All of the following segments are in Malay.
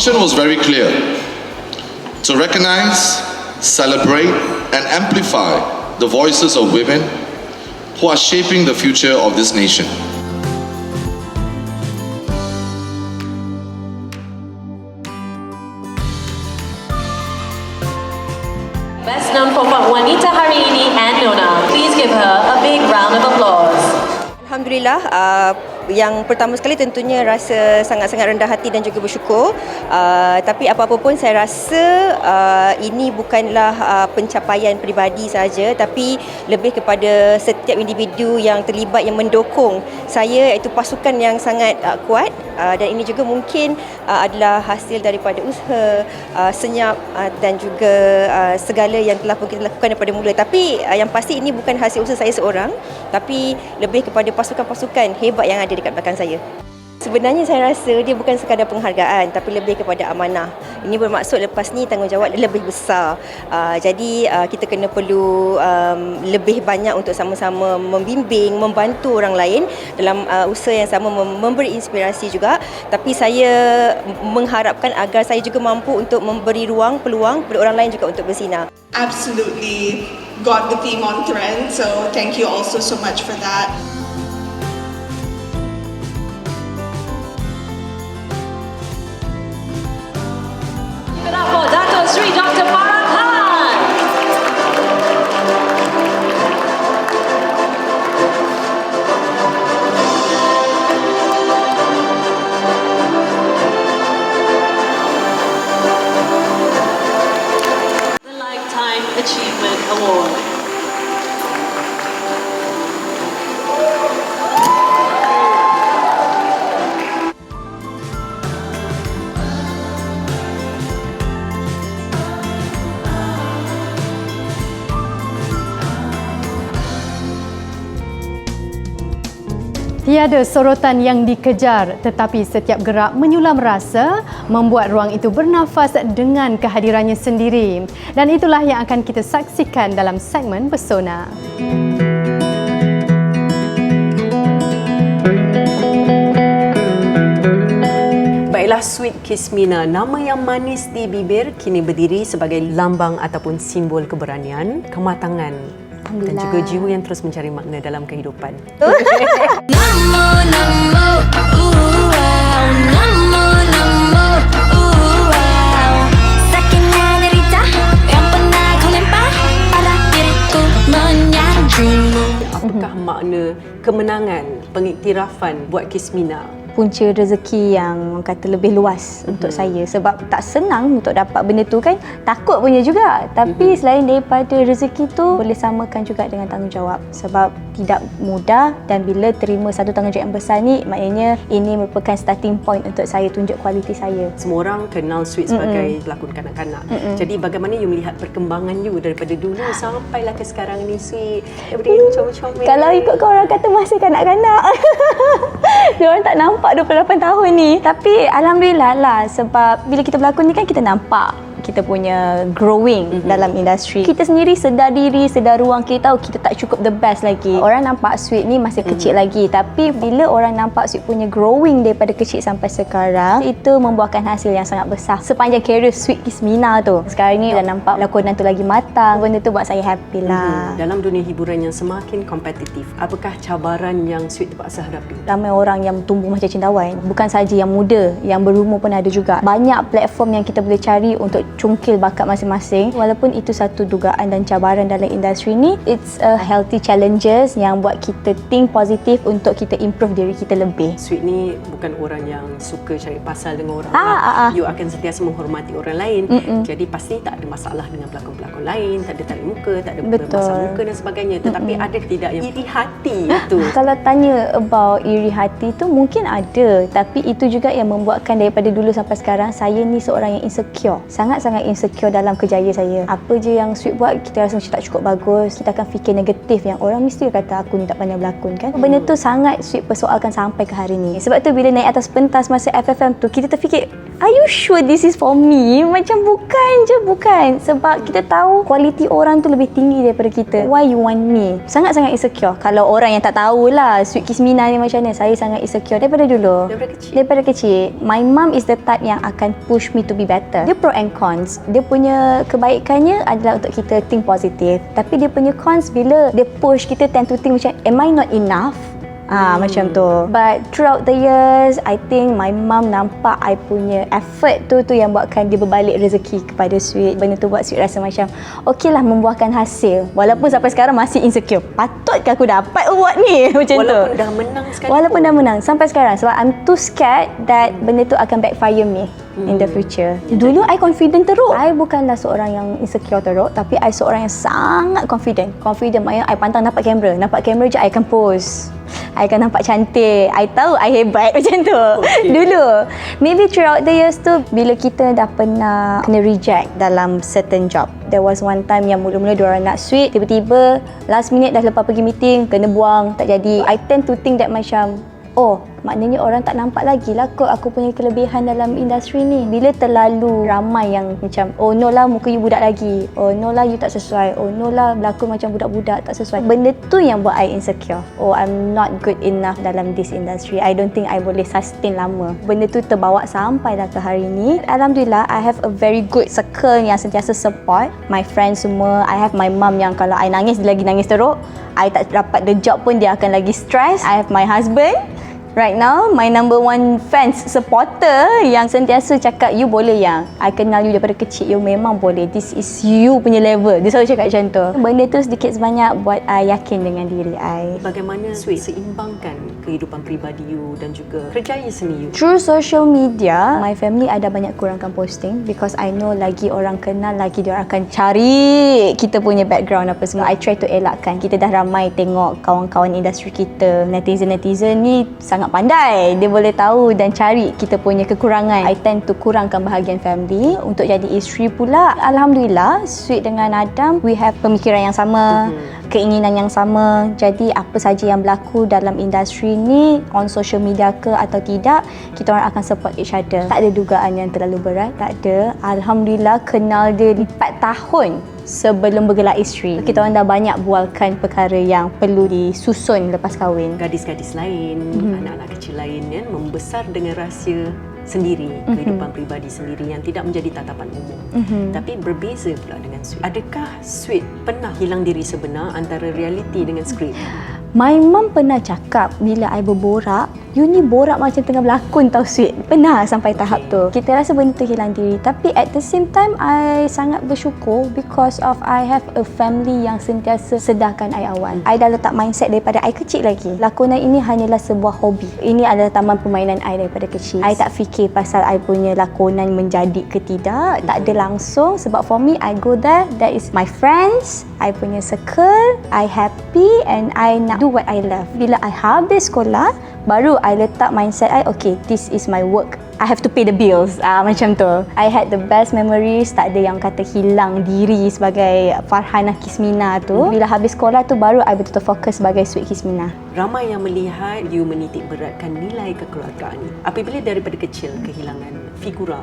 mission was very clear to recognize, celebrate, and amplify the voices of women who are shaping the future of this nation. Best known for Juanita hari ini and Nona. Please give her a big round of applause. Alhamdulillah, uh, yang pertama sekali tentunya rasa sangat-sangat rendah hati dan juga bersyukur. Uh, tapi apa-apa pun saya rasa uh, ini bukanlah uh, pencapaian peribadi saja tapi lebih kepada setiap individu yang terlibat yang mendukung saya iaitu pasukan yang sangat uh, kuat uh, dan ini juga mungkin uh, adalah hasil daripada usaha uh, senyap uh, dan juga uh, segala yang telah pun kita lakukan daripada mula. Tapi uh, yang pasti ini bukan hasil usaha saya seorang tapi lebih kepada pasukan-pasukan hebat yang ada dekat belakang saya. Sebenarnya saya rasa dia bukan sekadar penghargaan tapi lebih kepada amanah. Ini bermaksud lepas ni tanggungjawab lebih besar. Uh, jadi uh, kita kena perlu um, lebih banyak untuk sama-sama membimbing, membantu orang lain dalam uh, usaha yang sama mem- memberi inspirasi juga. Tapi saya mengharapkan agar saya juga mampu untuk memberi ruang, peluang kepada orang lain juga untuk bersinar. absolutely got the theme on trend. So thank you also so much for that. Tiada sorotan yang dikejar tetapi setiap gerak menyulam rasa membuat ruang itu bernafas dengan kehadirannya sendiri. Dan itulah yang akan kita saksikan dalam segmen Pesona. Baiklah Sweet Kismina, nama yang manis di bibir kini berdiri sebagai lambang ataupun simbol keberanian, kematangan dan juga jiwa yang terus mencari makna dalam kehidupan. Namo namo Apakah makna kemenangan, pengiktirafan buat Kismina? Punca rezeki yang orang kata lebih luas mm-hmm. untuk saya sebab tak senang untuk dapat benda tu kan takut punya juga tapi mm-hmm. selain daripada rezeki tu boleh samakan juga dengan tanggungjawab sebab tidak mudah dan bila terima satu tanggungjawab yang besar ni maknanya ini merupakan starting point untuk saya tunjuk kualiti saya Semua orang kenal Sweet sebagai mm pelakon kanak-kanak. Mm-mm. Jadi bagaimana you melihat perkembangan you daripada dulu sampailah ke sekarang ni Sweet? Daripada comel-comel. kalau ikut kau orang kata masih kanak-kanak dia orang tak nampak 28 tahun ni. Tapi Alhamdulillah lah sebab bila kita berlakon ni kan kita nampak kita punya growing mm-hmm. dalam industri. Kita sendiri sedar diri, sedar ruang kita tahu kita tak cukup the best lagi. Orang nampak Sweet ni masih kecil mm-hmm. lagi tapi bila orang nampak Sweet punya growing daripada kecil sampai sekarang itu membuahkan hasil yang sangat besar. Sepanjang career Sweet Kismina tu. Sekarang ni dah nampak lakonan tu lagi matang. Benda tu buat saya happy lah. Mhm. Dalam dunia hiburan yang semakin kompetitif, apakah cabaran yang Sweet terpaksa hadapi? ramai orang yang tumbuh macam cendawan bukan saja yang muda yang berumur pun ada juga banyak platform yang kita boleh cari untuk cungkil bakat masing-masing walaupun itu satu dugaan dan cabaran dalam industri ni it's a healthy challenges yang buat kita think positif untuk kita improve diri kita lebih Sweet ni bukan orang yang suka cari pasal dengan orang. Ah, ah, ah. You akan sentiasa menghormati orang lain. Mm-mm. Jadi pasti tak ada masalah dengan pelakon-pelakon lain, tak ada tarik muka, tak ada Betul. bermasam muka dan sebagainya. Tetapi ada tidak yang iri hati itu. Kalau tanya about iri hati tu mungkin ada tapi itu juga yang membuatkan daripada dulu sampai sekarang saya ni seorang yang insecure sangat-sangat sangat-sangat insecure dalam kerjaya saya. Apa je yang Sweet buat, kita rasa macam tak cukup bagus. Kita akan fikir negatif yang orang mesti kata aku ni tak pandai berlakon kan. Benda tu sangat Sweet persoalkan sampai ke hari ni. Sebab tu bila naik atas pentas masa FFM tu, kita terfikir, Are you sure this is for me? Macam bukan je, bukan. Sebab kita tahu kualiti orang tu lebih tinggi daripada kita. Why you want me? Sangat-sangat insecure. Kalau orang yang tak tahulah Sweet Kismina ni macam mana, saya sangat insecure daripada dulu. Daripada kecil? Daripada kecil. My mum is the type yang akan push me to be better. Dia pro and cons. Dia punya kebaikannya adalah untuk kita think positif. Tapi dia punya cons bila dia push kita tend to think macam, am I not enough? Ah hmm. macam tu. But throughout the years, I think my mum nampak I punya effort tu tu yang buatkan dia berbalik rezeki kepada Sweet. Benda tu buat Sweet rasa macam okey lah membuahkan hasil. Walaupun sampai sekarang masih insecure. Patutkah aku dapat award ni? Macam Walaupun tu. dah menang sekali Walaupun dah menang sampai sekarang sebab I'm too scared that benda tu akan backfire me in the future. Dulu I confident teruk. I bukanlah seorang yang insecure teruk tapi I seorang yang sangat confident. Confident maknanya I pantang nampak kamera. Nampak kamera je I akan post. I akan nampak cantik. I tahu I hebat macam tu. Okay. Dulu. Maybe throughout the years tu bila kita dah pernah kena reject dalam certain job. There was one time yang mula-mula diorang nak sweet, tiba-tiba last minute dah lepas pergi meeting, kena buang, tak jadi. I tend to think that macam, oh maknanya orang tak nampak lagi lah kot aku punya kelebihan dalam industri ni. Bila terlalu ramai yang macam, oh no lah muka you budak lagi. Oh no lah you tak sesuai. Oh no lah berlakon macam budak-budak tak sesuai. Benda tu yang buat I insecure. Oh I'm not good enough dalam this industry. I don't think I boleh sustain lama. Benda tu terbawa sampai dah ke hari ni. Alhamdulillah I have a very good circle yang sentiasa support. My friends semua. I have my mum yang kalau I nangis dia lagi nangis teruk. I tak dapat the job pun dia akan lagi stress. I have my husband Right now, my number one fans supporter yang sentiasa cakap, you boleh yang. I kenal you daripada kecil, you memang boleh. This is you punya level. Dia selalu cakap macam tu. Benda tu sedikit sebanyak buat I yakin dengan diri I. Bagaimana Sweet seimbangkan kehidupan peribadi you dan juga kerjaya seni you? Through social media, my family ada banyak kurangkan posting because I know lagi orang kenal, lagi dia akan cari kita punya background apa semua. I try to elakkan. Kita dah ramai tengok kawan-kawan industri kita, netizen-netizen ni sangat pandai. Dia boleh tahu dan cari kita punya kekurangan. I tend to kurangkan bahagian family untuk jadi isteri pula. Alhamdulillah, Sweet dengan Adam, we have pemikiran yang sama. keinginan yang sama. Jadi apa saja yang berlaku dalam industri ni on social media ke atau tidak, kita orang akan support each other. Tak ada dugaan yang terlalu berat, tak ada. Alhamdulillah kenal dia 4 tahun sebelum bergelar isteri. Kita orang dah banyak bualkan perkara yang perlu disusun lepas kahwin. Gadis-gadis lain, Mhm. anak-anak kecil lain kan membesar dengan rahsia sendiri, Mhm. kehidupan peribadi sendiri yang tidak menjadi tatapan umum. Mhm. Tapi berbeza pula dengan Sweet. Adakah Sweet pernah hilang diri sebenar antara realiti dengan skrip? My mum pernah cakap bila I berborak, you ni borak macam tengah berlakon tau sweet. Pernah sampai tahap tu. Kita rasa benda tu hilang diri. Tapi at the same time, I sangat bersyukur because of I have a family yang sentiasa sedahkan I awal. I dah letak mindset daripada I kecil lagi. Lakonan ini hanyalah sebuah hobi. Ini adalah taman permainan I daripada kecil. I tak fikir pasal I punya lakonan menjadi ke tidak. Tak ada langsung sebab for me, I go there, that is my friends, I punya circle, I happy and I nak do what I love. Bila I habis sekolah, baru I letak mindset I, okay, this is my work. I have to pay the bills. Ah macam tu. I had the best memories. Tak ada yang kata hilang diri sebagai Farhanah Kismina tu. Bila habis sekolah tu baru I betul-betul fokus sebagai Sweet Kismina. Ramai yang melihat you menitik beratkan nilai kekeluargaan. Apabila daripada kecil kehilangan figura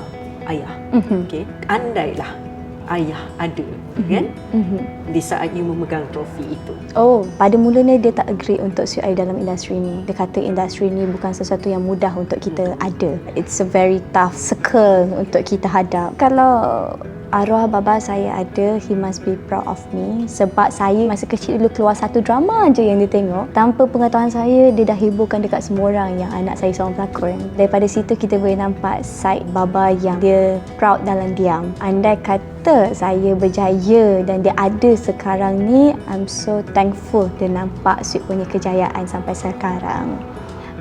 ayah. Mhm. Okay. Andailah ayah ada kan Mhm. di saat you memegang trofi itu. Oh, pada mulanya dia tak agree untuk Sweet I dalam industri ni. Dia kata industri ni bukan sesuatu yang mudah untuk kita ada. It's a very tough circle untuk kita hadap. Kalau arwah baba saya ada, he must be proud of me. Sebab saya masa kecil dulu keluar satu drama je yang dia tengok. Tanpa pengetahuan saya, dia dah hiburkan dekat semua orang yang anak saya seorang pelakon. Daripada situ kita boleh nampak side baba yang dia proud dalam diam. Andai kata saya berjaya dan dia ada sekarang ni, I'm so thankful dia nampak Sweet punya kejayaan sampai sekarang.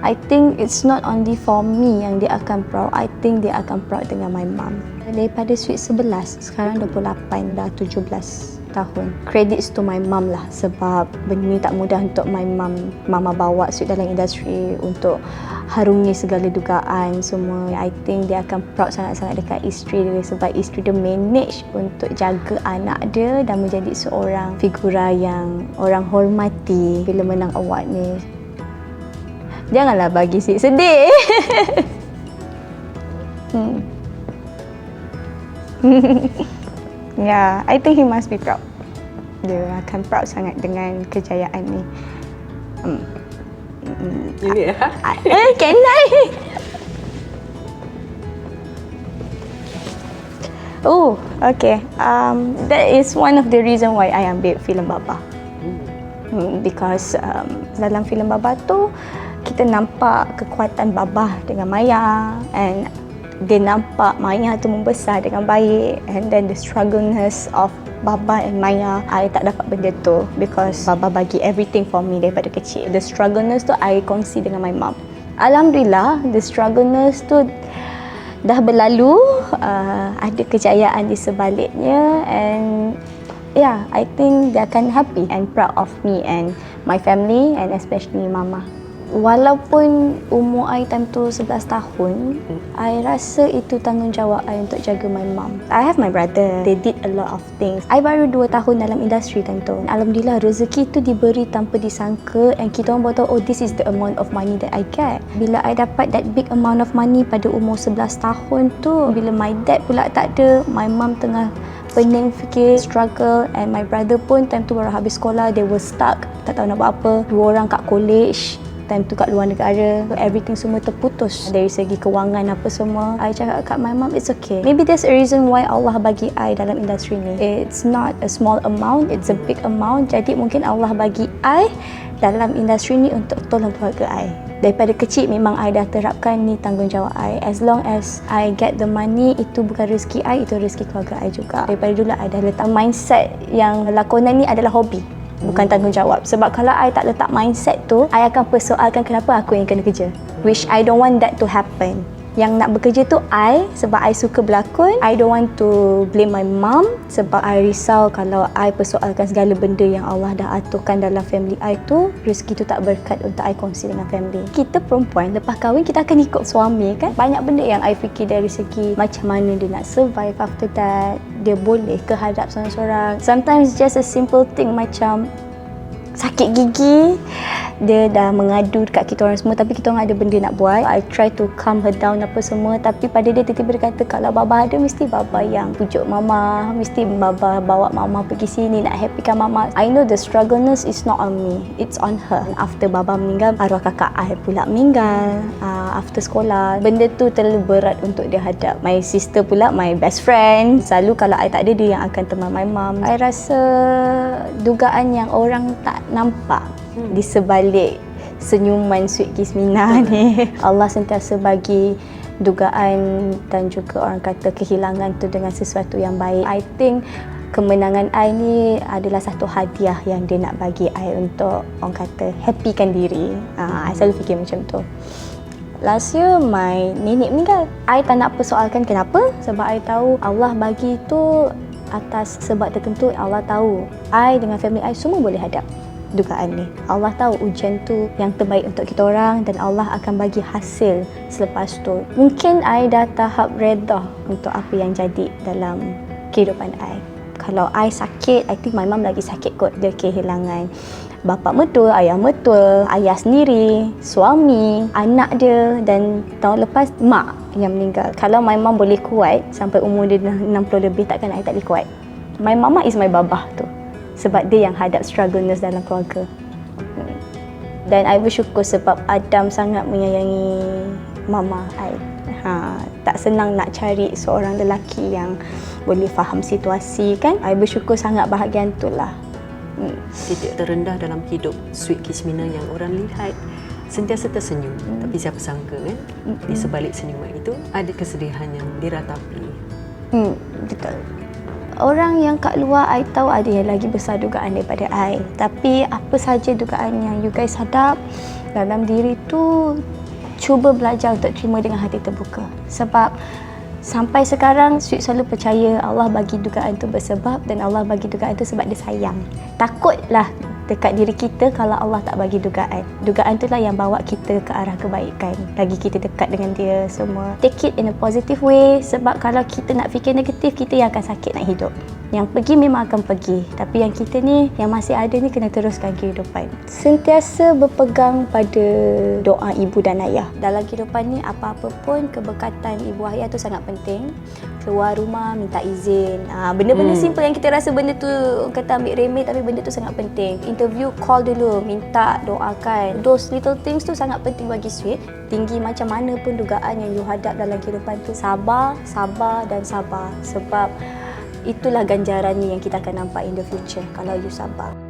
I think it's not only for me yang dia akan proud. I think dia akan proud dengan my mum. Daripada Sweet 11, sekarang 28, dah 17 tahun. Credits to my mum lah sebab benda ni tak mudah untuk my mum, mama bawa Sweet dalam industri untuk harungi segala dugaan semua. I think dia akan proud sangat-sangat dekat isteri dia sebab isteri dia manage untuk jaga anak dia dan menjadi seorang figura yang orang hormati bila menang award ni. Janganlah bagi si sedih. hmm. yeah, I think he must be proud. Dia akan proud sangat dengan kejayaan ni. Hmm. Ini ya. Eh, can I? Oh, okay. Um, that is one of the reason why I ambil filem Baba. Hmm, because um, dalam filem Baba tu kita nampak kekuatan Baba dengan Maya and dia nampak Maya tu membesar dengan baik and then the struggleness of Baba and Maya I tak dapat benda tu because Baba bagi everything for me daripada kecil. The struggleness tu I kongsi dengan my mom Alhamdulillah the struggleness tu dah berlalu. Uh, ada kejayaan di sebaliknya and yeah I think they akan happy and proud of me and my family and especially mama Walaupun umur I time tu 11 tahun, I rasa itu tanggungjawab I untuk jaga my mom. I have my brother. They did a lot of things. I baru 2 tahun dalam industri time tu. Alhamdulillah rezeki tu diberi tanpa disangka and kita orang baru tahu oh this is the amount of money that I get. Bila I dapat that big amount of money pada umur 11 tahun tu, bila my dad pula tak ada, my mom tengah pening fikir, struggle and my brother pun time tu baru habis sekolah, they were stuck, tak tahu nak buat apa. Dua orang kat college, time tu kat luar negara everything semua terputus. Dari segi kewangan apa semua I cakap kat my mom it's okay. Maybe there's a reason why Allah bagi I dalam industri ni. It's not a small amount it's a big amount. Jadi mungkin Allah bagi I dalam industri ni untuk tolong keluarga I. Daripada kecil memang I dah terapkan ni tanggungjawab I. As long as I get the money itu bukan rezeki I itu rezeki keluarga I juga. Daripada dulu I dah letak mindset yang lakonan ni adalah hobi bukan tanggungjawab. Sebab kalau I tak letak mindset tu I akan persoalkan kenapa aku yang kena kerja. Which I don't want that to happen yang nak bekerja tu I sebab I suka berlakon. I don't want to blame my mom sebab I risau kalau I persoalkan segala benda yang Allah dah aturkan dalam family I tu rezeki tu tak berkat untuk I kongsi dengan family. Kita perempuan lepas kahwin kita akan ikut suami kan? Banyak benda yang I fikir dari segi macam mana dia nak survive after that. Dia boleh ke hadap seorang-seorang. Sometimes just a simple thing macam sakit gigi. Dia dah mengadu dekat kita orang semua tapi kita orang ada benda nak buat. I try to calm her down apa semua tapi pada dia tiba-tiba dia kata kalau baba ada mesti baba yang pujuk mama. Mesti baba bawa mama pergi sini nak happykan mama. I know the struggleness is not on me. It's on her. After baba meninggal arwah kakak I pula meninggal uh, after sekolah. Benda tu terlalu berat untuk dia hadap. My sister pula my best friend. Selalu kalau I tak ada dia yang akan teman my mom I rasa dugaan yang orang tak nampak hmm. di sebalik senyuman Sweet Kismina ni. Allah sentiasa bagi dugaan dan juga orang kata kehilangan tu dengan sesuatu yang baik. I think kemenangan I ni adalah satu hadiah yang dia nak bagi I untuk orang kata happykan diri. Uh, I selalu fikir macam tu. Last year, my nenek meninggal. I tak nak persoalkan kenapa sebab I tahu Allah bagi tu atas sebab tertentu Allah tahu. I dengan family I semua boleh hadap dugaan ni. Allah tahu ujian tu yang terbaik untuk kita orang dan Allah akan bagi hasil selepas tu. Mungkin I dah tahap reda untuk apa yang jadi dalam kehidupan I. Kalau I sakit, I think my mom lagi sakit kot dia kehilangan bapa mertua, ayah mertua, ayah sendiri, suami, anak dia dan tahun lepas mak yang meninggal. Kalau my mom boleh kuat sampai umur dia dah 60 lebih takkan I tak boleh kuat. My mama is my babah tu sebab dia yang hadap struggleness dalam keluarga. Dan I bersyukur sebab Adam sangat menyayangi mama I. Ha, tak senang nak cari seorang lelaki yang boleh faham situasi kan. I bersyukur sangat bahagian tu lah. Hmm. Titik terendah dalam hidup Sweet Kismina yang orang lihat sentiasa tersenyum. Hmm. Tapi siapa sangka kan hmm. di sebalik senyuman itu ada kesedihan yang diratapi. Hmm, betul. Orang yang kat luar I tahu ada yang lagi besar dugaan daripada I. Tapi apa saja dugaan yang you guys hadap dalam diri tu cuba belajar untuk terima dengan hati terbuka. Sebab sampai sekarang Sweet selalu percaya Allah bagi dugaan tu bersebab dan Allah bagi dugaan tu sebab dia sayang. Takutlah dekat diri kita kalau Allah tak bagi dugaan. Dugaan itulah yang bawa kita ke arah kebaikan. Lagi kita dekat dengan dia semua. Take it in a positive way sebab kalau kita nak fikir negatif, kita yang akan sakit nak hidup. Yang pergi memang akan pergi Tapi yang kita ni Yang masih ada ni Kena teruskan kehidupan Sentiasa berpegang pada Doa ibu dan ayah Dalam kehidupan ni Apa-apa pun Keberkatan ibu ayah tu sangat penting Keluar rumah Minta izin ha, Benda-benda hmm. simple yang kita rasa Benda tu Kata ambil remeh Tapi benda tu sangat penting Interview call dulu Minta doakan. Those little things tu Sangat penting bagi sweet. Tinggi macam mana pun dugaan Yang you hadap dalam kehidupan tu Sabar Sabar dan sabar. Sebab itulah ganjarannya yang kita akan nampak in the future kalau you sabar.